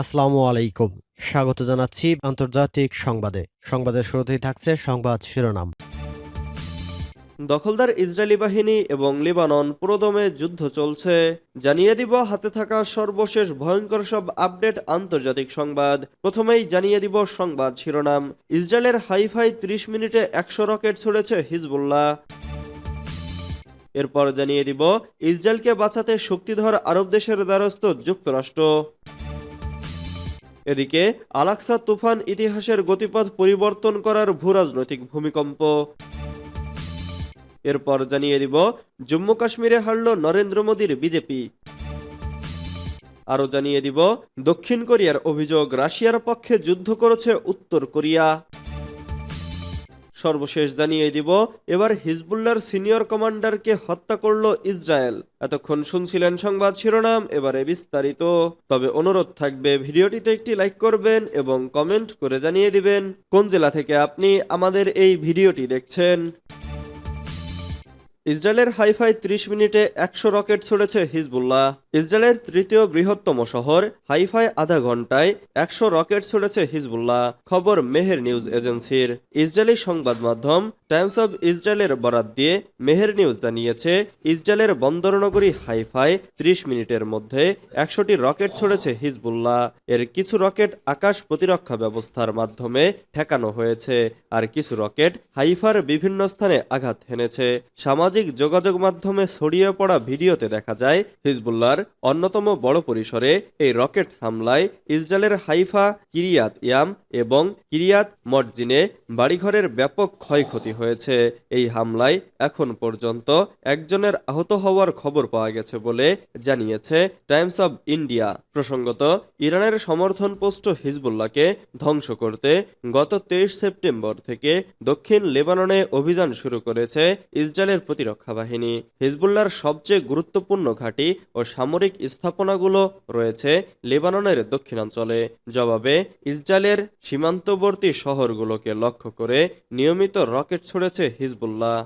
আসসালামু আলাইকুম। স্বাগত জানাচ্ছি আন্তর্জাতিক সংবাদে। সংবাদের শুরুতেই থাকছে সংবাদ শিরোনাম। দখলদার ইসরায়েলি বাহিনী এবং লিবানন পুরোদমে যুদ্ধ চলছে। জানিয়ে দিব, হাতে থাকা সর্বশেষ ভয়ঙ্কর সব আপডেট আন্তর্জাতিক সংবাদ। প্রথমেই জানিয়ে দিব সংবাদ শিরোনাম। ইসরায়েলের হাইফাই ত্রিশ মিনিটে একশো রকেট ছুড়েছে হিজবুল্লাহ। এরপর জানিয়ে দিব, ইসরায়েলকে বাঁচাতে শক্তিধর আরব দেশের দ্বারস্থ যুক্তরাষ্ট্র। এদিকে আলাক্সা তুফান ইতিহাসের গতিপথ পরিবর্তন করার ভূরাজনৈতিক ভূমিকম্প। এরপর জানিয়ে দিব, জম্মু কাশ্মীরে হারল নরেন্দ্র মোদীর বিজেপি। আরও জানিয়ে দিব, দক্ষিণ কোরিয়ার অভিযোগ, রাশিয়ার পক্ষে যুদ্ধ করেছে উত্তর কোরিয়া। সর্বশেষ জানিয়ে দিব, এবার হিজবুল্লার সিনিয়র কমান্ডারকে হত্যা করল ইসরায়েল। এতক্ষণ শুনছিলেন সংবাদ শিরোনাম, এবারে বিস্তারিত। তবে অনুরোধ থাকবে, ভিডিওটিতে একটি লাইক করবেন এবং কমেন্ট করে জানিয়ে দিবেন, কোন জেলা থেকে আপনি আমাদের এই ভিডিওটি দেখছেন। ইসরায়েলের হাইফাই ত্রিশ মিনিটে একশো রকেট ছুড়েছে হিজবুল্লাহ। ইসরায়েলের তৃতীয় বৃহত্তম শহর, হাইফাই আধা ঘন্টায় একশো রকেট ছুড়েছে হিজবুল্লাহ, খবর মেহের নিউজ এজেন্সির। ইসরায়েলি সংবাদ মাধ্যম টাইমস অব ইসরায়েলের বরাত দিয়ে মেহের নিউজ জানিয়েছে, ইসরায়েলের বন্দরনগরী হাইফাই ত্রিশ মিনিটের মধ্যে একশোটি রকেট ছড়েছে হিজবুল্লাহ। এর কিছু রকেট আকাশ প্রতিরক্ষা ব্যবস্থার মাধ্যমে ঠেকানো হয়েছে, আর কিছু রকেট হাইফার বিভিন্ন স্থানে আঘাত হেনেছে। সামাজিক যোগাযোগ মাধ্যমে ছড়িয়ে পড়া ভিডিওতে দেখা যায় হিজবুল্লার অন্যতম বড় পরিসরে এই রকেট হামলায় ইসরায়েলের হাইফা কিরিয়াত ইয়াম এবং কিরিয়াত মর্জিনে বাড়িঘরের ব্যাপক ক্ষয়ক্ষতি হয়েছে। এই হামলায়। এখন পর্যন্ত একজনের আহত হওয়ার খবর পাওয়া গেছে বলে জানিয়েছে টাইমস অব ইন্ডিয়া। প্রসঙ্গত, ইরানের সমর্থন পোস্ট হিজবুল্লাহকে ধ্বংস করতে গত তেইশ সেপ্টেম্বর থেকে দক্ষিণ লেবাননে অভিযান শুরু করেছে ইসরায়েলের প্রতিরক্ষা বাহিনী। হিজবুল্লাহর সবচেয়ে গুরুত্বপূর্ণ ঘাঁটি ও সামরিক স্থাপনাগুলো রয়েছে লেবাননের দক্ষিণাঞ্চলে। জবাবে, ইসরায়েলের সীমান্তবর্তী শহরগুলোকে লক্ষ্য করে নিয়মিত রকেট ছুড়েছে হিজবুল্লাহ।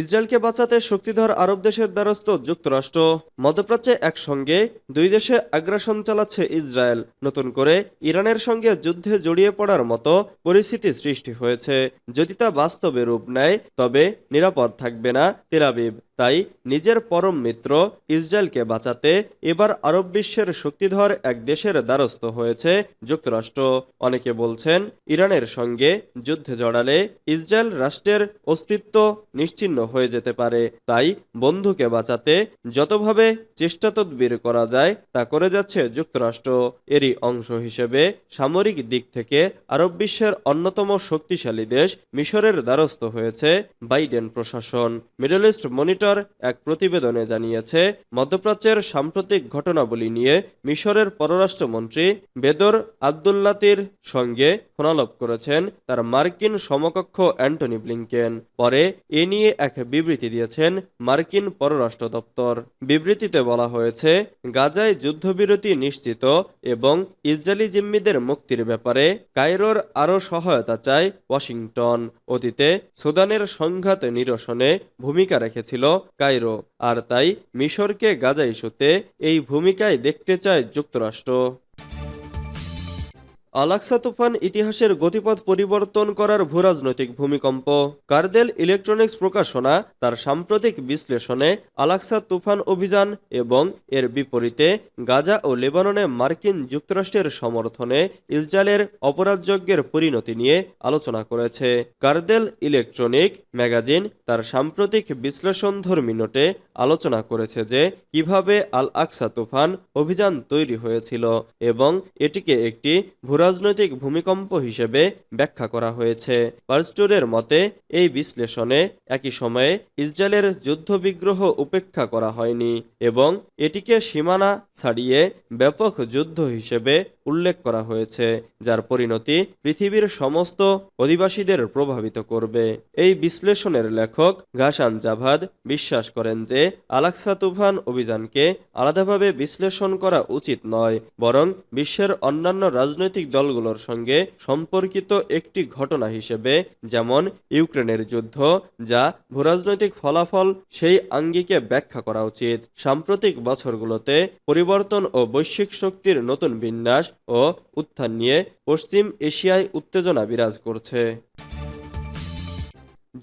ইসরায়েলকে বাঁচাতে শক্তিধর আরব দেশের দ্বারস্থ যুক্তরাষ্ট্র। মধ্যপ্রাচ্যে একসঙ্গে দুই দেশে আগ্রাসন চালাচ্ছে ইসরায়েল। নতুন করে ইরানের সঙ্গে যুদ্ধে জড়িয়ে পড়ার মতো পরিস্থিতি সৃষ্টি হয়েছে। যদি তা বাস্তবে রূপ নেয়, তবে নিরাপদ থাকবে না তেলাবিব তাই নিজের পরম মিত্র ইসরায়েলকে বাঁচাতে এবার আরব বিশ্বের শক্তিধর এক দেশের দ্বারস্থ হয়েছে যুক্তরাষ্ট্র। অনেকে বলছেন, ইরানের সঙ্গে যুদ্ধে জড়ালে ইসরায়েল রাষ্ট্রের অস্তিত্ব নিশ্চিন্ন হয়ে যেতে পারে। তাই বন্ধুকে বাঁচাতে যতভাবে চেষ্টা তদবির করা যায়, তা করে যাচ্ছে যুক্তরাষ্ট্র। এরই অংশ হিসেবে সামরিক দিক থেকে আরব বিশ্বের অন্যতম শক্তিশালী দেশ মিশরের দ্বারস্থ হয়েছে বাইডেন প্রশাসন। মিডল ইস্ট মনিটর এক প্রতিবেদনে জানিয়েছে, মধ্যপ্রাচ্যের সাম্প্রতিক ঘটনাবলী নিয়ে মিশরের পররাষ্ট্রমন্ত্রী বেদর আবদুল্লাতির সঙ্গে ফোনালাপ করেছেন তার মার্কিন সমকক্ষ অ্যান্টনি ব্লিংকেন। পরে এ নিয়ে এক বিবৃতি দিয়েছেন মার্কিন পররাষ্ট্র দপ্তর। বিবৃতিতে বলা হয়েছে, গাজায় যুদ্ধবিরতি নিশ্চিত এবং ইসরায়েলি জিম্মিদের মুক্তির ব্যাপারে কায়রোর আরও সহায়তা চায় ওয়াশিংটন। অতীতে সুদানের সংঘাত নিরসনে ভূমিকা রেখেছিল কায়রো আর তাই মিশরকে গাজা ইস্যুতে এই ভূমিকায় দেখতে চায় যুক্তরাষ্ট্র। আলাক্সা তুফান ইতিহাসের গতিপথ পরিবর্তন করার ভূরাজনৈতিক ভূমিকম্প। কার্দেল ইলেকট্রনিক্স প্রকাশনা তার সাম্প্রতিক বিশ্লেষণে আলাক্সা তুফান অভিযান এবং এর বিপরীতে গাজা ও লেবাননে মার্কিন যুক্তরাষ্ট্রের সমর্থনে ইসরায়েলের অপরাধযজ্ঞের পরিণতি নিয়ে আলোচনা করেছে। কার্দেল ইলেকট্রনিক ম্যাগাজিন তার সাম্প্রতিক বিশ্লেষণধর্মী নোটে আলোচনা করেছে যে কীভাবে আল আকসা তুফান অভিযান তৈরি হয়েছিল এবং এটিকে একটি ভূরাজনৈতিক ভূমিকম্প হিসেবে ব্যাখ্যা করা হয়েছে। পার্স্টোরের মতে, এই বিশ্লেষণে একই সময়ে ইসরায়েলের যুদ্ধবিগ্রহ উপেক্ষা করা হয়নি এবং এটিকে সীমানা ছাড়িয়ে ব্যাপক যুদ্ধ হিসেবে উল্লেখ করা হয়েছে, যার পরিণতি পৃথিবীর সমস্ত অধিবাসীদের প্রভাবিত করবে। এই বিশ্লেষণের লেখক ঘাসান জাভাদ বিশ্বাস করেন যে, আলাক্সা তুফান অভিযানকে আলাদাভাবে বিশ্লেষণ করা উচিত নয়, বরং বিশ্বের অন্যান্য রাজনৈতিক দলগুলোর সঙ্গে সম্পর্কিত একটি ঘটনা হিসেবে, যেমন ইউক্রেনের যুদ্ধ, যা ভূরাজনৈতিক ফলাফল সেই আঙ্গিকে ব্যাখ্যা করা উচিত। সাম্প্রতিক বছরগুলোতে পরিবর্তন ও বৈশ্বিক শক্তির নতুন বিন্যাস ও উত্থান নিয়ে পশ্চিম এশিয়ায় উত্তেজনা বিরাজ করছে।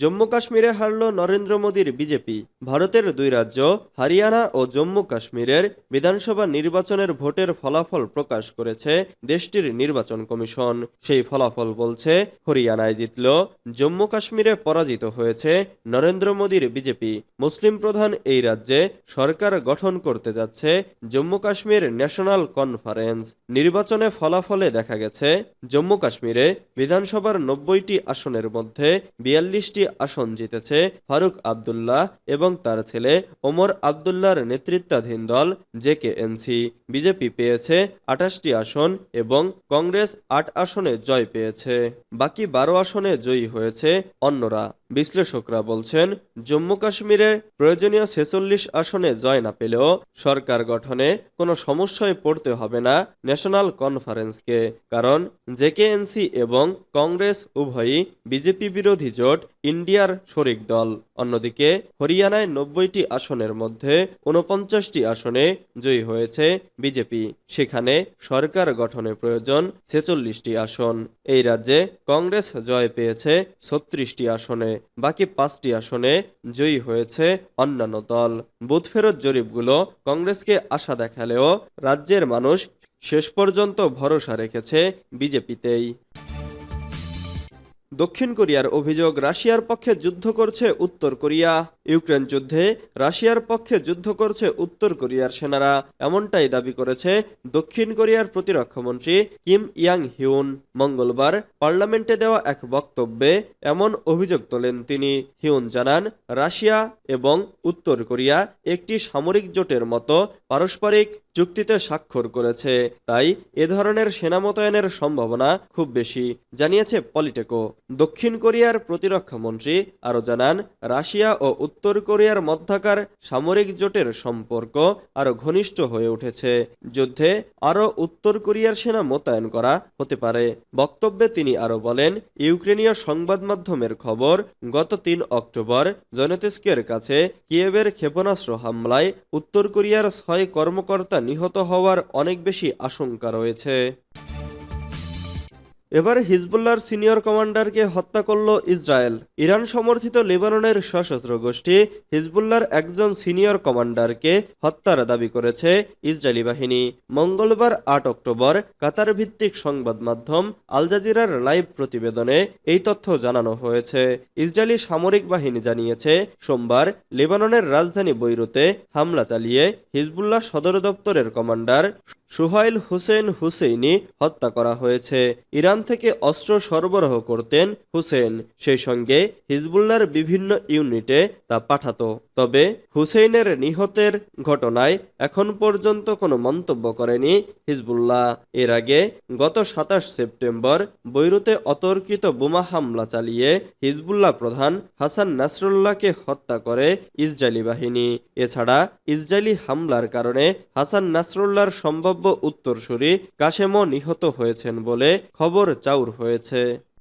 জম্মু কাশ্মীরে হারল নরেন্দ্র মোদীর বিজেপি। ভারতের দুই রাজ্য, হরিয়ানা ও জম্মু কাশ্মীরের বিধানসভা নির্বাচনের ভোটের ফলাফল প্রকাশ করেছে দেশটির নির্বাচন কমিশন। সেই ফলাফল বলছে, হরিয়ানায় জিতল জম্মু কাশ্মীরে পরাজিত হয়েছে নরেন্দ্র মোদীর বিজেপি। মুসলিম প্রধান এই রাজ্যে সরকার গঠন করতে যাচ্ছে জম্মু কাশ্মীর ন্যাশনাল কনফারেন্স। নির্বাচনে ফলাফলে দেখা গেছে জম্মু কাশ্মীরে বিধানসভার নব্বইটি আসনের মধ্যে বিয়াল্লিশটি আসন জিতেছে ফারুক আবদুল্লাহ এবং তার ছেলে ওমর আবদুল্লাহর নেতৃত্বাধীন দল জেকেএনসি। বিজেপি পেয়েছে আঠাশটি আসন এবং কংগ্রেস আট আসনে জয় পেয়েছে। বাকি বারো আসনে জয়ী হয়েছে অন্যরা। বিশ্লেষকরা বলছেন, জম্মু কাশ্মীরে প্রয়োজনীয় ছেচল্লিশ আসনে জয় না পেলেও সরকার গঠনে কোনো সমস্যায় পড়তে হবে না ন্যাশনাল কনফারেন্সকে। কারণ জেকেএনসি এবং কংগ্রেস উভয়ই বিজেপি বিরোধী জোট, ইন্ডিয়ার শরিক দল। অন্যদিকে, হরিয়ানায় নব্বইটি আসনের মধ্যে ঊনপঞ্চাশটি আসনে জয়ী হয়েছে বিজেপি। সেখানে সরকার গঠনে প্রয়োজন ছেচল্লিশটি আসন। এই রাজ্যে কংগ্রেস জয় পেয়েছে ছত্রিশটি আসনে। বাকি পাঁচটি আসনে জয়ী হয়েছে অন্যান্য দল। বুথ ফেরত জরিপগুলো কংগ্রেসকে আশা দেখালেও রাজ্যের মানুষ শেষ পর্যন্ত ভরসা রেখেছে বিজেপিতেই। দক্ষিণ কোরিয়ার অভিযোগ, রাশিয়ার পক্ষে যুদ্ধ করছে উত্তর কোরিয়া। ইউক্রেন যুদ্ধে রাশিয়ার পক্ষে যুদ্ধ করছে উত্তর কোরিয়ার সেনারা। এমনটাই দাবি করেছে দক্ষিণ কোরিয়ার প্রতিরক্ষামন্ত্রী কিম ইয়াং হিউন মঙ্গলবার পার্লামেন্টে দেওয়া এক বক্তব্যে এমন অভিযোগ তোলেন তিনি। হিউন জানান, রাশিয়া এবং উত্তর কোরিয়া একটি সামরিক জোটের মতো পারস্পরিক চুক্তিতে স্বাক্ষর করেছে। তাই এ ধরনের সেনা মোতায়েনের সম্ভাবনা খুব বেশি, জানিয়েছে পলিটেকো। দক্ষিণ কোরিয়ার প্রতিরক্ষা মন্ত্রী আরও জানান, রাশিয়া ও উত্তর কোরিয়ার মধ্যাকার সামরিক জোটের সম্পর্ক আরও ঘনিষ্ঠ হয়ে উঠেছে। যুদ্ধে আরও উত্তর কোরিয়ার সেনা মোতায়েন করা হতে পারে। বক্তব্যে তিনি আরও বলেন, ইউক্রেনীয় সংবাদ মাধ্যমের খবর, গত তিন অক্টোবর জনেতেস্কের কাছে কিয়েভের ক্ষেপণাস্ত্র হামলায় উত্তর কোরিয়ার ছয় কর্মকর্তা নিহত হওয়ার অনেক বেশি আশঙ্কা রয়েছে। এবার হিজবুল্লাহর সিনিয়র কমান্ডারকে হত্যা করল ইসরায়েল। ইরান সমর্থিত লেবাননের সশস্ত্র গোষ্ঠী হিজবুল্লার একজন সিনিয়র কমান্ডারকে হত্যার দাবি করেছে ইসরায়েলি বাহিনী। মঙ্গলবার আট অক্টোবর কাতার ভিত্তিক সংবাদ মাধ্যম আল জাজিরার লাইভ প্রতিবেদনে এই তথ্য জানানো হয়েছে। ইসরায়েলি সামরিক বাহিনী জানিয়েছে, সোমবার লেবাননের রাজধানী বৈরুতে হামলা চালিয়ে হিজবুল্লাহ সদর দপ্তরের কমান্ডার সুহাইল হুসেন হুসেইনি হত্যা করা হয়েছে। ইরান থেকে অস্ত্র সরবরাহ করতেন হুসেন সেই সঙ্গে হিজবুল্লার বিভিন্ন ইউনিটে তা পাঠাতো। তবে হুসেইনের নিহতের ঘটনায় এখন পর্যন্ত কোনো মন্তব্য করেনি হিজবুল্লাহ। এর আগে গত সাতাশ সেপ্টেম্বর বৈরুতে অতর্কিত বোমা হামলা চালিয়ে হিজবুল্লাহ প্রধান হাসান নাসরুল্লাহকে হত্যা করে ইসরায়েলি বাহিনী। এছাড়া ইসরায়েলি হামলার কারণে হাসান নাসরুল্লাহর সম্ভাব্য উত্তরসূরি কাশেমও নিহত হয়েছেন বলে খবর চাউর হয়েছে।